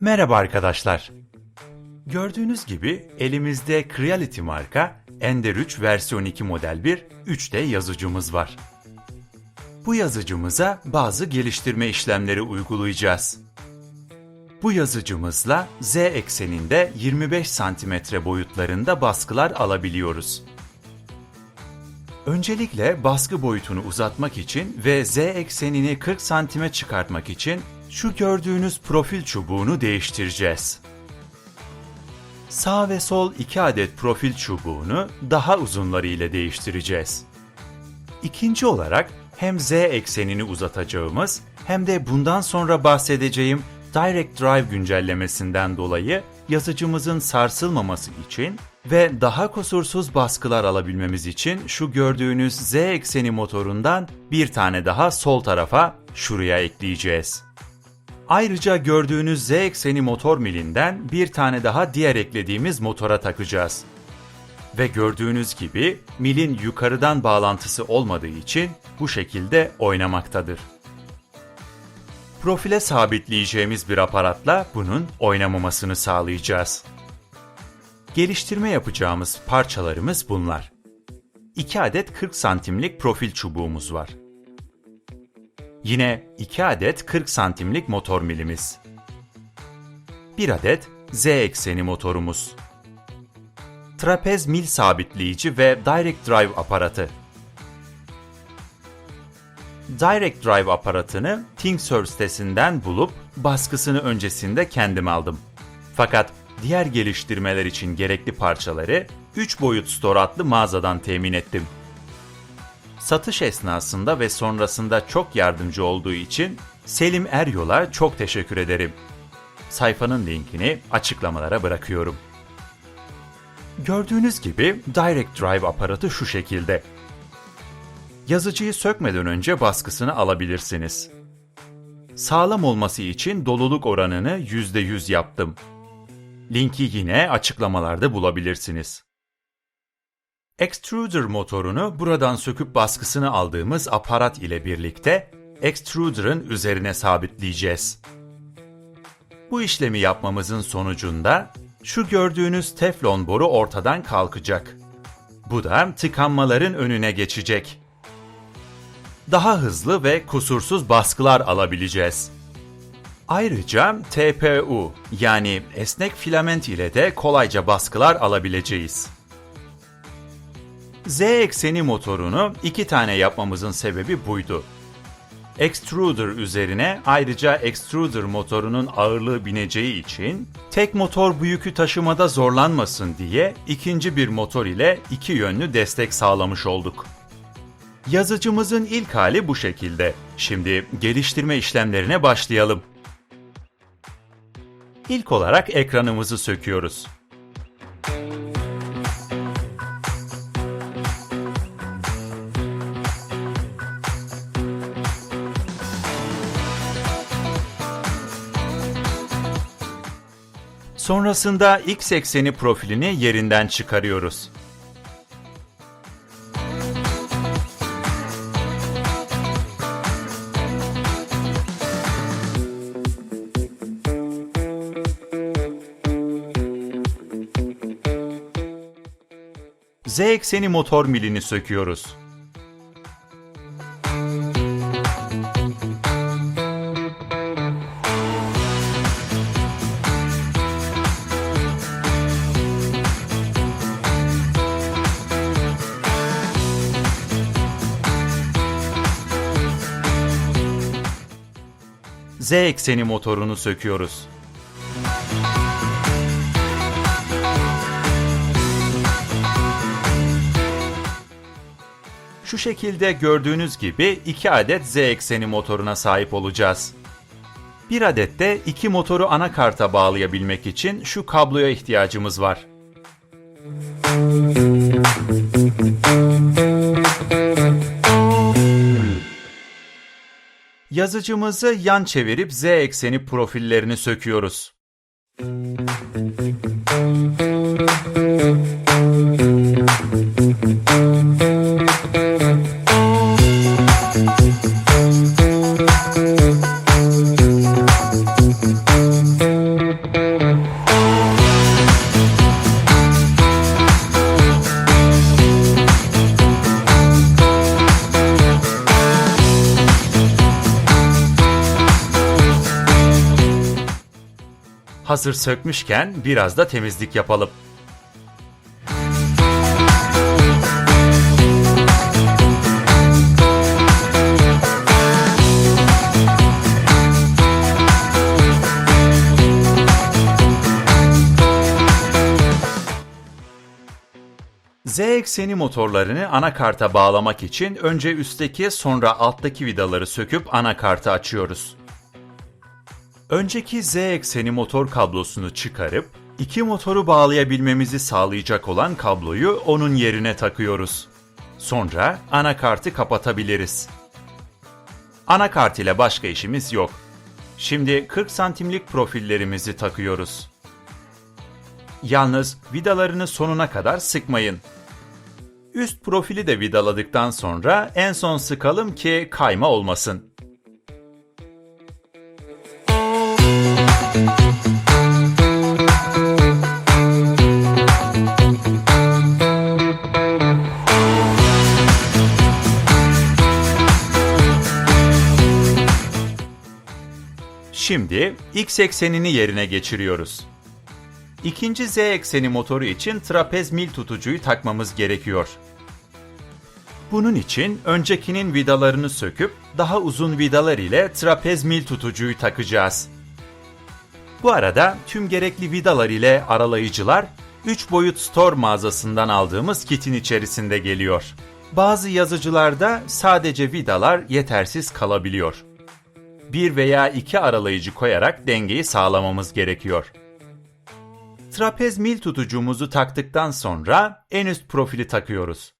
Merhaba arkadaşlar. Gördüğünüz gibi elimizde Creality marka Ender 3 versiyon 2 model bir 3D yazıcımız var. Bu yazıcımıza bazı geliştirme işlemleri uygulayacağız. Bu yazıcımızla Z ekseninde 25 cm boyutlarında baskılar alabiliyoruz. Öncelikle baskı boyutunu uzatmak için ve Z eksenini 40 santime çıkartmak için şu gördüğünüz profil çubuğunu değiştireceğiz. Sağ ve sol iki adet profil çubuğunu daha uzunları ile değiştireceğiz. İkinci olarak hem Z eksenini uzatacağımız hem de bundan sonra bahsedeceğim Direct Drive güncellemesinden dolayı yazıcımızın sarsılmaması için ve daha kusursuz baskılar alabilmemiz için şu gördüğünüz Z ekseni motorundan bir tane daha sol tarafa şuraya ekleyeceğiz. Ayrıca gördüğünüz Z ekseni motor milinden bir tane daha diğer eklediğimiz motora takacağız. Ve gördüğünüz gibi milin yukarıdan bağlantısı olmadığı için bu şekilde oynamaktadır. Profile sabitleyeceğimiz bir aparatla bunun oynamamasını sağlayacağız. Geliştirme yapacağımız parçalarımız bunlar. 2 adet 40 santimlik profil çubuğumuz var. Yine 2 adet 40 santimlik motor milimiz. 1 adet Z ekseni motorumuz. Trapez mil sabitleyici ve Direct Drive aparatı. Direct Drive aparatını ThinkServe sitesinden bulup baskısını öncesinde kendim aldım. Fakat diğer geliştirmeler için gerekli parçaları 3 boyut store adlı mağazadan temin ettim. Satış esnasında ve sonrasında çok yardımcı olduğu için Selim Eryol'a çok teşekkür ederim. Sayfanın linkini açıklamalara bırakıyorum. Gördüğünüz gibi Direct Drive aparatı şu şekilde. Yazıcıyı sökmeden önce baskısını alabilirsiniz. Sağlam olması için doluluk oranını %100 yaptım. Linki yine açıklamalarda bulabilirsiniz. Extruder motorunu buradan söküp baskısını aldığımız aparat ile birlikte extruder'ın üzerine sabitleyeceğiz. Bu işlemi yapmamızın sonucunda şu gördüğünüz teflon boru ortadan kalkacak. Bu da tıkanmaların önüne geçecek. Daha hızlı ve kusursuz baskılar alabileceğiz. Ayrıca TPU yani esnek filament ile de kolayca baskılar alabileceğiz. Z ekseni motorunu iki tane yapmamızın sebebi buydu. Extruder üzerine ayrıca extruder motorunun ağırlığı bineceği için tek motor bu yükü taşımada zorlanmasın diye ikinci bir motor ile iki yönlü destek sağlamış olduk. Yazıcımızın ilk hali bu şekilde. Şimdi geliştirme işlemlerine başlayalım. İlk olarak ekranımızı söküyoruz. Sonrasında x ekseni profilini yerinden çıkarıyoruz. Z ekseni motor milini söküyoruz. Z ekseni motorunu söküyoruz. Şu şekilde gördüğünüz gibi 2 adet Z ekseni motoruna sahip olacağız. Bir adet de iki motoru anakarta bağlayabilmek için şu kabloya ihtiyacımız var. Yazıcımızı yan çevirip Z ekseni profillerini söküyoruz. Hazır sökmüşken biraz da temizlik yapalım. Z ekseni motorlarını anakarta bağlamak için önce üstteki sonra alttaki vidaları söküp anakartı açıyoruz. Önceki Z ekseni motor kablosunu çıkarıp iki motoru bağlayabilmemizi sağlayacak olan kabloyu onun yerine takıyoruz. Sonra anakartı kapatabiliriz. Anakart ile başka işimiz yok. Şimdi 40 santimlik profillerimizi takıyoruz. Yalnız vidalarını sonuna kadar sıkmayın. Üst profili de vidaladıktan sonra en son sıkalım ki kayma olmasın. Şimdi x eksenini yerine geçiriyoruz. İkinci z ekseni motoru için trapez mil tutucuyu takmamız gerekiyor. Bunun için öncekinin vidalarını söküp daha uzun vidalar ile trapez mil tutucuyu takacağız. Bu arada tüm gerekli vidalar ile aralayıcılar 3 boyut store mağazasından aldığımız kitin içerisinde geliyor. Bazı yazıcılarda sadece vidalar yetersiz kalabiliyor. Bir veya iki aralayıcı koyarak dengeyi sağlamamız gerekiyor. Trapez mil tutucumuzu taktıktan sonra en üst profili takıyoruz.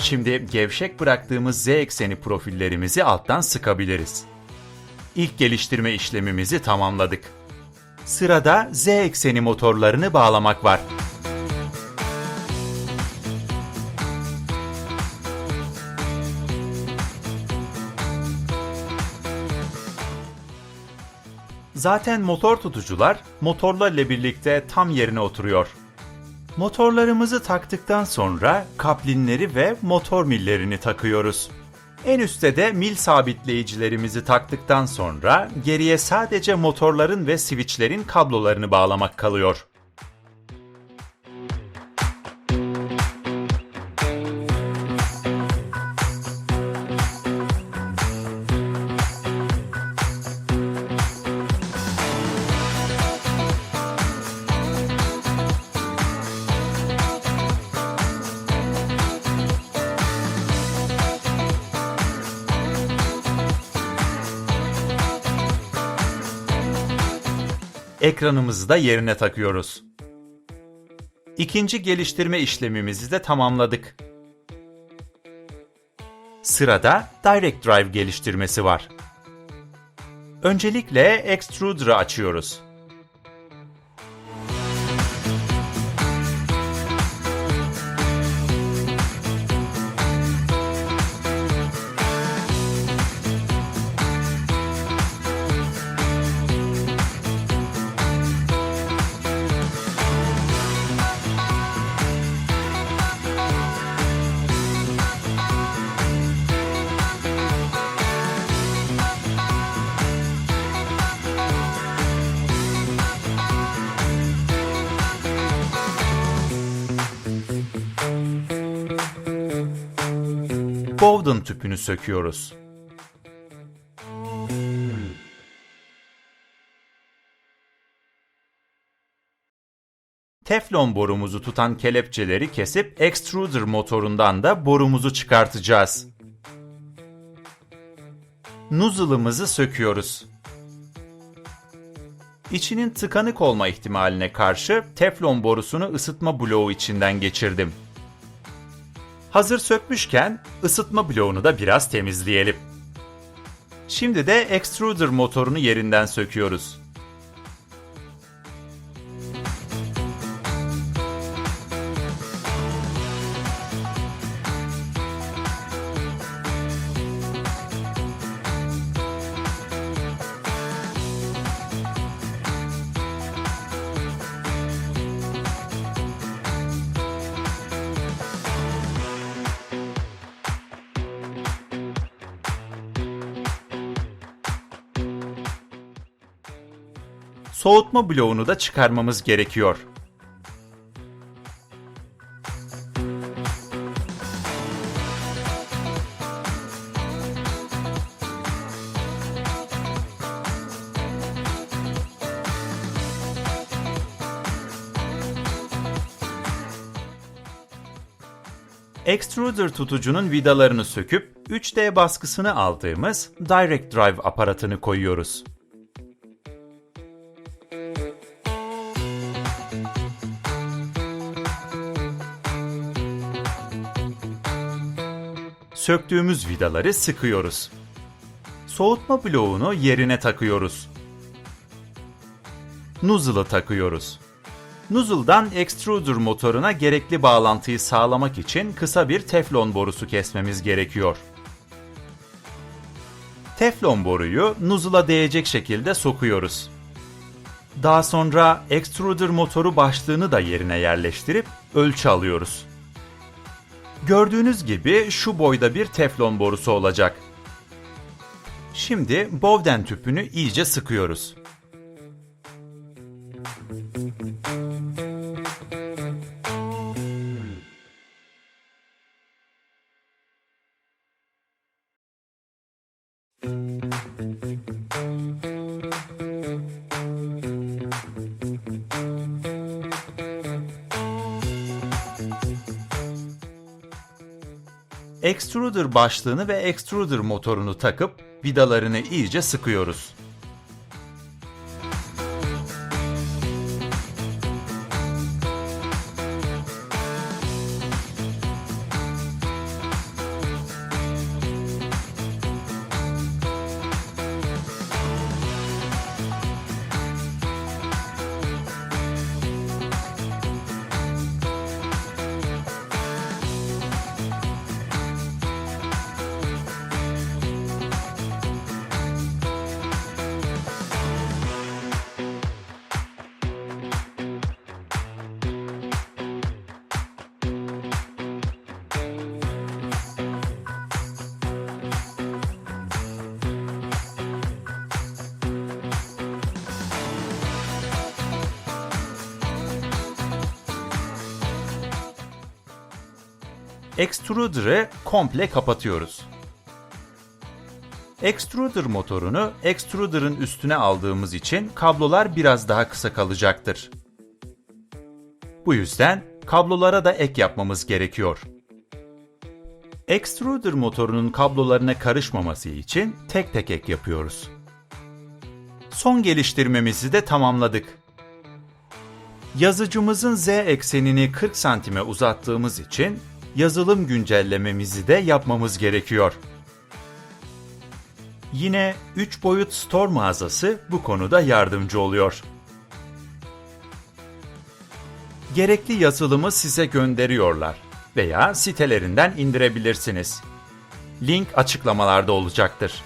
Şimdi gevşek bıraktığımız z ekseni profillerimizi alttan sıkabiliriz. İlk geliştirme işlemimizi tamamladık. Sırada z ekseni motorlarını bağlamak var. Zaten motor tutucular motorlarla birlikte tam yerine oturuyor. Motorlarımızı taktıktan sonra kaplinleri ve motor millerini takıyoruz. En üstte de mil sabitleyicilerimizi taktıktan sonra geriye sadece motorların ve switchlerin kablolarını bağlamak kalıyor. Ekranımızı da yerine takıyoruz. İkinci geliştirme işlemimizi de tamamladık. Sırada Direct Drive geliştirmesi var. Öncelikle Extruder'ı açıyoruz. Bowden tüpünü söküyoruz. Teflon borumuzu tutan kelepçeleri kesip extruder motorundan da borumuzu çıkartacağız. Nozzle'ımızı söküyoruz. İçinin tıkanık olma ihtimaline karşı teflon borusunu ısıtma bloğu içinden geçirdim. Hazır sökmüşken ısıtma bloğunu da biraz temizleyelim. Şimdi de extruder motorunu yerinden söküyoruz. Soğutma bloğunu da çıkarmamız gerekiyor. Extruder tutucunun vidalarını söküp 3D baskısını aldığımız Direct Drive aparatını koyuyoruz. Söktüğümüz vidaları sıkıyoruz. Soğutma bloğunu yerine takıyoruz. Nozzle'ı takıyoruz. Nozzle'dan extruder motoruna gerekli bağlantıyı sağlamak için kısa bir teflon borusu kesmemiz gerekiyor. Teflon boruyu nozzle'a değecek şekilde sokuyoruz. Daha sonra extruder motoru başlığını da yerine yerleştirip ölçü alıyoruz. Gördüğünüz gibi şu boyda bir teflon borusu olacak. Şimdi Bowden tüpünü iyice sıkıyoruz. Extruder başlığını ve extruder motorunu takıp vidalarını iyice sıkıyoruz. Extruder'ı komple kapatıyoruz. Extruder motorunu extruder'ın üstüne aldığımız için kablolar biraz daha kısa kalacaktır. Bu yüzden kablolara da ek yapmamız gerekiyor. Extruder motorunun kablolarına karışmaması için tek tek ek yapıyoruz. Son geliştirmemizi de tamamladık. Yazıcımızın z eksenini 40 santime uzattığımız için yazılım güncellememizi de yapmamız gerekiyor. Yine 3 boyut store mağazası bu konuda yardımcı oluyor. Gerekli yazılımı size gönderiyorlar veya sitelerinden indirebilirsiniz. Link açıklamalarda olacaktır.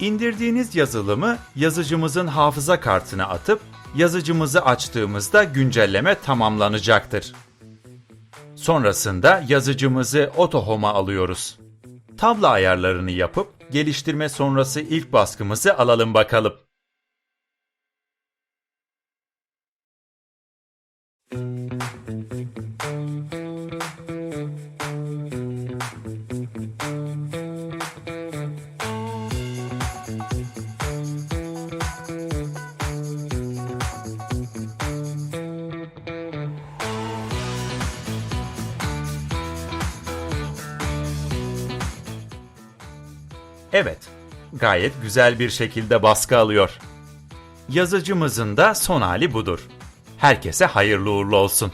İndirdiğiniz yazılımı yazıcımızın hafıza kartına atıp yazıcımızı açtığımızda güncelleme tamamlanacaktır. Sonrasında yazıcımızı AutoHome'a alıyoruz. Tablo ayarlarını yapıp geliştirme sonrası ilk baskımızı alalım bakalım. Evet, gayet güzel bir şekilde baskı alıyor. Yazıcımızın da son hali budur. Herkese hayırlı uğurlu olsun.